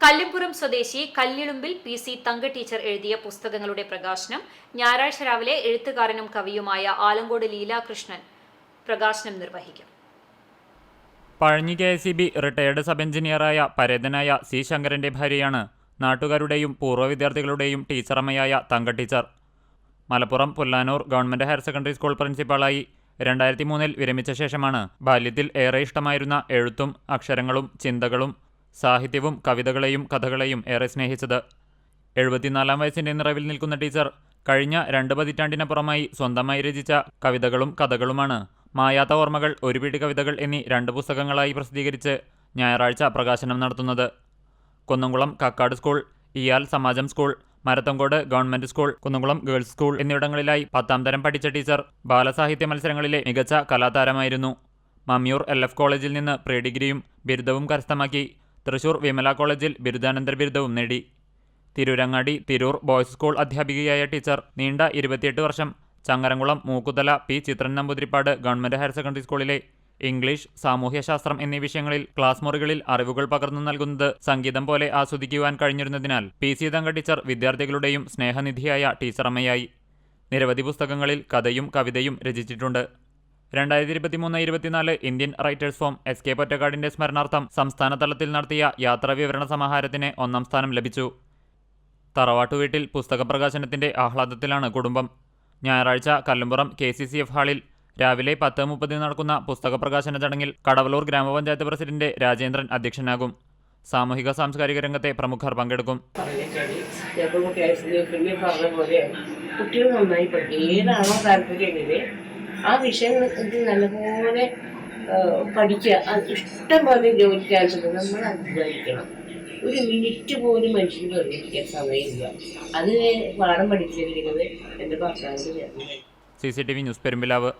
കല്ലിപ്പുറം സ്വദേശി കല്ലിളുമ്പിൽ P C Thanka teacher എഴുതിയ പുസ്തകങ്ങളുടെ പ്രകാശനം ഞായറാഴ്ച രാവിലെ എഴുത്തുകാരനും കവിയുമായ ആലങ്കോട് ലീലാകൃഷ്ണൻ പ്രകാശനം നിർവഹിക്കും. Pazhanji K S C B retired sub എഞ്ചിനീയറായ പരേതനായ സി ശങ്കരന്റെ ഭാര്യയാണ് നാട്ടുകാരുടെയും പൂർവ വിദ്യാർത്ഥികളുടെയും ടീച്ചറമ്മയായ Thanka teacher. Malappuram Pullanur government higher secondary school പ്രിൻസിപ്പാളായി രണ്ടായിരത്തി മൂന്നിൽ വിരമിച്ച ശേഷമാണ് ബാല്യത്തിൽ ഏറെ ഇഷ്ടമായിരുന്ന എഴുത്തും അക്ഷരങ്ങളും ചിന്തകളും സാഹിത്യവും കവിതകളെയും കഥകളെയും ഏറെ സ്നേഹിച്ചത്. എഴുപത്തിനാലാം വയസ്സിന്റെ നിറവിൽ നിൽക്കുന്ന ടീച്ചർ കഴിഞ്ഞ രണ്ട് പതിറ്റാണ്ടിനപ്പുറമായി സ്വന്തമായി രചിച്ച കവിതകളും കഥകളുമാണ്. മായാത്ത ഓർമ്മകൾ ഒരു പിടി കവിതകൾ എന്നീ രണ്ട് പുസ്തകങ്ങളായി പ്രസിദ്ധീകരിച്ച് ഞായറാഴ്ച പ്രകാശനം നടത്തുന്നത്. കുന്നംകുളം കക്കാട് സ്കൂൾ ഇയാൽ സമാജം school Marathamcode government school Kunnamkulam girls school എന്നിവിടങ്ങളിലായി പത്താം തരം പഠിച്ച ടീച്ചർ ബാലസാഹിത്യ മത്സരങ്ങളിലെ മികച്ച കലാതാരമായിരുന്നു. മമ്മിയൂർ എൽ. എഫ്. കോളേജിൽ നിന്ന് പ്രീ ഡിഗ്രിയും ബിരുദവും കരസ്ഥമാക്കി തൃശൂർ വിമല കോളേജിൽ ബിരുദാനന്തര ബിരുദവും നേടി. തിരൂരങ്ങാടി തിരൂർ ബോയ്സ് സ്കൂൾ അധ്യാപികയായ ടീച്ചർ നീണ്ട ഇരുപത്തിയെട്ട് വർഷം. Changaramkulam Mookkuthala P Chithran Namboothiripad government higher secondary സ്കൂളിലെ ഇംഗ്ലീഷ് സാമൂഹ്യശാസ്ത്രം എന്നീ വിഷയങ്ങളിൽ ക്ലാസ് മുറികളിൽ അറിവുകൾ പകർന്നു നൽകുന്നത് സംഗീതം പോലെ ആസ്വദിക്കുവാൻ കഴിഞ്ഞിരുന്നതിനാൽ പി. സി. തങ്ക ടീച്ചർ വിദ്യാർത്ഥികളുടെയും സ്നേഹനിധിയായ ടീച്ചറമ്മയായി. നിരവധി പുസ്തകങ്ങളിൽ കഥയും കവിതയും രചിച്ചിട്ടുണ്ട്. രണ്ടായിരത്തി ഇരുപത്തിമൂന്ന് ഇരുപത്തിനാല് Indian writers forum S K പൊറ്റക്കാടിന്റെ സ്മരണാർത്ഥം സംസ്ഥാന തലത്തിൽ നടത്തിയ യാത്രാ വിവരണ സമാഹാരത്തിന് ഒന്നാം സ്ഥാനം ലഭിച്ചു. തറവാട്ടു വീട്ടിൽ പുസ്തക പ്രകാശനത്തിന്റെ ആഹ്ലാദത്തിലാണ് കുടുംബം. ഞായറാഴ്ച Kallumpuram K C C F ഹാളിൽ രാവിലെ പത്ത് മുപ്പതിന് നടക്കുന്ന പുസ്തക പ്രകാശന ചടങ്ങിൽ കടവലൂർ ഗ്രാമപഞ്ചായത്ത് പ്രസിഡന്റ് രാജേന്ദ്രൻ അധ്യക്ഷനാകും. സാമൂഹിക സാംസ്കാരിക രംഗത്തെ പ്രമുഖർ പങ്കെടുക്കും. കുട്ടികൾ നന്നായി പഠിക്കും. ഏതാണോ ആ വിഷയം ഇത് നല്ലപോലെ പഠിക്കുക. അത് ഇഷ്ടം പോലെ ജോലിക്ക് ചാൻസ് നമ്മൾ അധ്വാനിക്കണം ഒരു മിനിറ്റ് പോലും മനുഷ്യന് പ്രവർത്തിക്കാൻ സമയമില്ല. അത് പാഠം പഠിച്ചിരിക്കുന്നത് എന്റെ ഭർത്താവിന്റെ ചേർന്ന് C C T V news Perumpilavu.